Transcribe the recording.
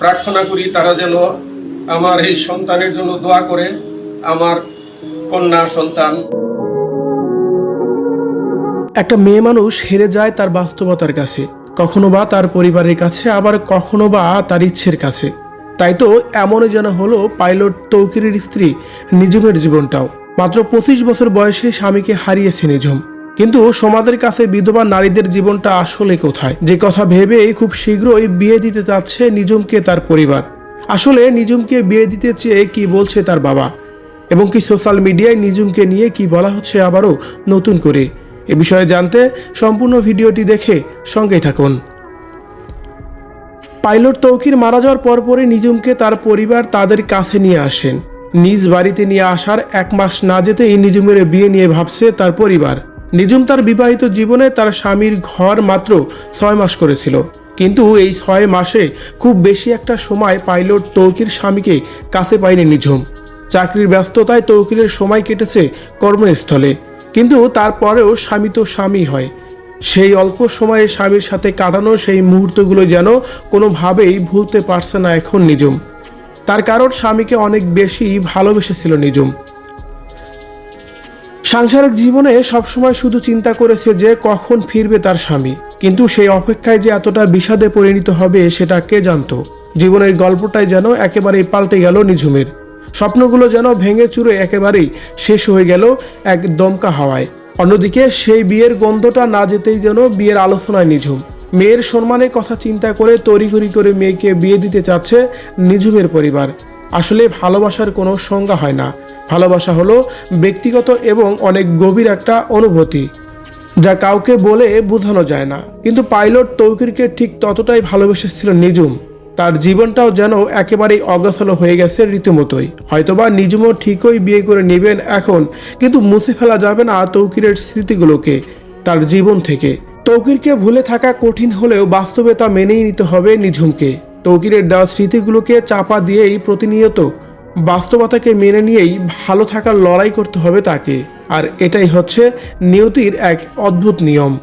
প্রার্থনা করি তারা যেন আমার এই সন্তানের জন্য দোয়া করে, আমার কন্যা সন্তান। একটা মেয়ে মানুষ হেরে যায় তার বাস্তবতার কাছে, কখনো বা তার পরিবারের কাছে, আবার কখনো বা তার ইচ্ছের কাছে। তাই তো এমনই যেন হলো পাইলট তৌকিরের স্ত্রী নিজুমের জীবনটাও। মাত্র পঁচিশ বছর বয়সে স্বামীকে হারিয়েছে নিঝুম। কিন্তু সমাজের কাছে বিধবা নারীদের জীবনটা আসলে কোথায়? যে কথা ভেবেই খুব শীঘ্রই বিয়ে দিতে চাচ্ছে নিজুমকে তার পরিবার। আসলে নিজুমকে বিয়ে দিতে চেয়ে কি বলছে তার বাবা? এবং কি সোশ্যাল মিডিয়ায় নিজুমকে নিয়ে কি বলা হচ্ছে আবারও নতুন করে? এ বিষয়ে জানতে সম্পূর্ণ ভিডিওটি দেখে সঙ্গেই থাকুন। পাইলট তৌকির মারা যাওয়ার পরপরই নিজুমকে তার পরিবার তাদের কাছে নিয়ে আসেন। নিজ বাড়িতে নিয়ে আসার এক মাস না যেতেই নিজুমের বিয়ে নিয়ে ভাবছে তার পরিবার। নিজুম তার বিবাহিত জীবনে তার স্বামীর ঘর মাত্র ছয় মাস করেছিল। কিন্তু এই ছয় মাসে খুব বেশি একটা সময় পাইলট তৌকির স্বামীকে কাছে পায়নি নিঝুম। চাকরির ব্যস্ততায় তৌকিরের সময় কেটেছে কর্মস্থলে। কিন্তু তারপরেও স্বামী তো স্বামী হয়। সেই অল্প সময়ে স্বামীর সাথে কাটানো সেই মুহূর্তগুলো যেন কোনোভাবেই ভুলতে পারছে না এখন নিজুম তার কারণ স্বামীকে অনেক বেশি ভালোবেসেছিল নিজুম সাংসারিক জীবনে সবসময় শুধু চিন্তা করেছে যে কখন ফিরবে তার স্বামী। কিন্তু সেই অপেক্ষায় যে এতটা বিষাদে পরিণত হবে সেটা কে জানতো? জীবনের গল্পটাই যেন একেবারেই পাল্টে গেল নিঝুমের। স্বপ্নগুলো যেন ভেঙে চুরে একেবারেই শেষ হয়ে গেল এক দমকা হাওয়ায়। অন্যদিকে সেই বিয়ের গন্ধটা না যেতেই যেন বিয়ের আলোচনায় নিঝুম। মেয়ের সম্মানের কথা চিন্তা করে তড়িঘড়ি করে মেয়েকে বিয়ে দিতে চাচ্ছে নিঝুমের পরিবার। আসলে ভালোবাসার কোনো সংজ্ঞা হয় না। ভালোবাসা হলো ব্যক্তিগত এবং অনেক গভীর একটা অনুভূতি, যা কাউকে বলে বোঝানো যায় না। কিন্তু পাইলট তৌকিরকে ঠিক ততটাই ভালোবেসেছিল নিজুম তার জীবনটাও যেন একেবারেই অগোছালো হয়ে গেছে রীতিমতোই। হয়তোবা নিজুমও ঠিকই বিয়ে করে নেবেন এখন, কিন্তু মুছে ফেলা যাবে না তৌকিরের স্মৃতিগুলোকে, তার জীবন থেকে। তৌকিরকে ভুলে থাকা কঠিন হলেও বাস্তবে তা মেনেই নিতে হবে নিঝুমকে। তৌকিরের দেওয়া স্মৃতিগুলোকে চাপা দিয়েই প্রতিনিয়ত বাস্তবতাকে মেনে নিয়েই ভালো থাকার লড়াই করতে হবে তাকে। আর এটাই হচ্ছে নিয়তির এক অদ্ভুত নিয়ম।